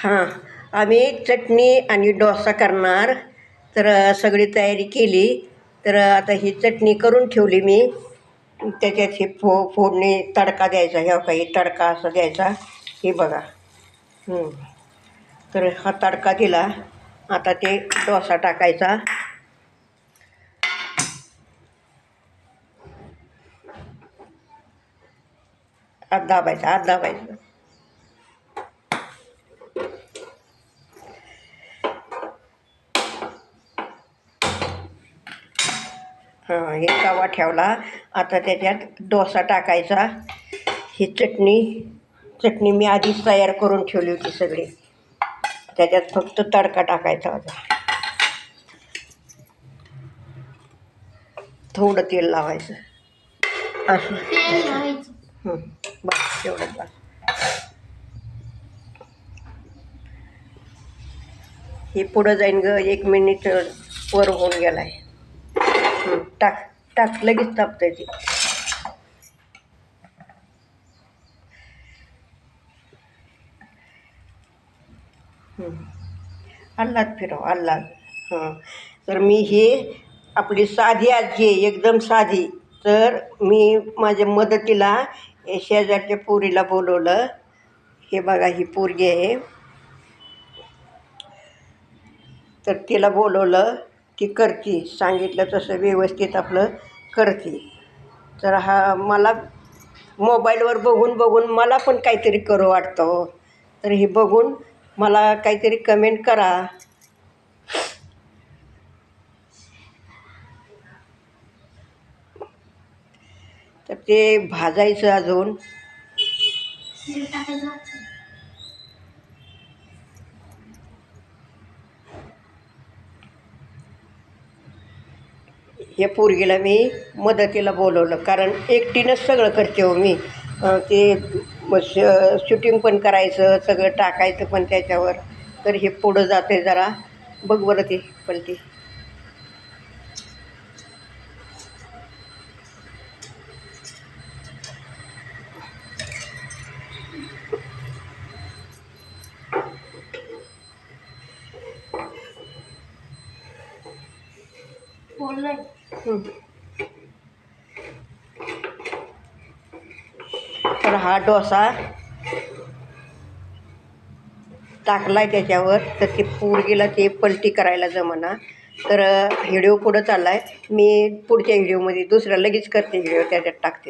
हां आम्ही चटणी आणि डोसा करणार. तर सगळी तयारी केली. तर आता ही चटणी करून ठेवली मी. त्याच्यात हे फो फोडणी तडका द्यायचा ह्या काही तडका असा द्यायचा. हे बघा. तर हा तडका दिला. आता ते डोसा टाकायचा. आत दाबायचा आत दाबायचं. हां हे तवा ठेवला. आता त्याच्यात डोसा टाकायचा. ही चटणी चटणी मी आधीच तयार करून ठेवली होती सगळी. त्याच्यात फक्त तडका टाकायचा होता. थोडं तेल लावायचं. असं. बस तेवढं बस. हे पुढं जाईन ग. एक मिनिट वर होऊन गेलाय. टाक टाक लगेच तापता येते अल्लाद आल्लाद फिरव हं हां. तर मी हे आपली साधी आजी आहे एकदम साधी. तर मी माझ्या मदतीला शेजारच्या पोरीला बोलवलं. हे बघा ही पोरगी आहे. तर तिला बोलवलं. ती करते सांगितलं तसं व्यवस्थित आपलं करते. तर हा मला मोबाईलवर बघून बघून मला पण काहीतरी करू वाटतं हो. तर हे बघून मला काहीतरी कमेंट करा. तर ते भाजायचं अजून. हे पोरगीला मी मदतीला बोलवलं. कारण एकटीनंच सगळं करते हो मी. ते शूटिंग पण करायचं सगळं टाकायचं पण त्याच्यावर. तर हे पुढं जाते जरा. बघ बरं ते पण ती. तर हा डोसा टाकलाय त्याच्यावर. तर ते पोरगीला ते पलटी करायला जमना. तर व्हिडिओ पुढं चालला आहे मी पुढच्या व्हिडिओमध्ये दुसऱ्या लगेच करते व्हिडिओ त्याच्यात टाकते.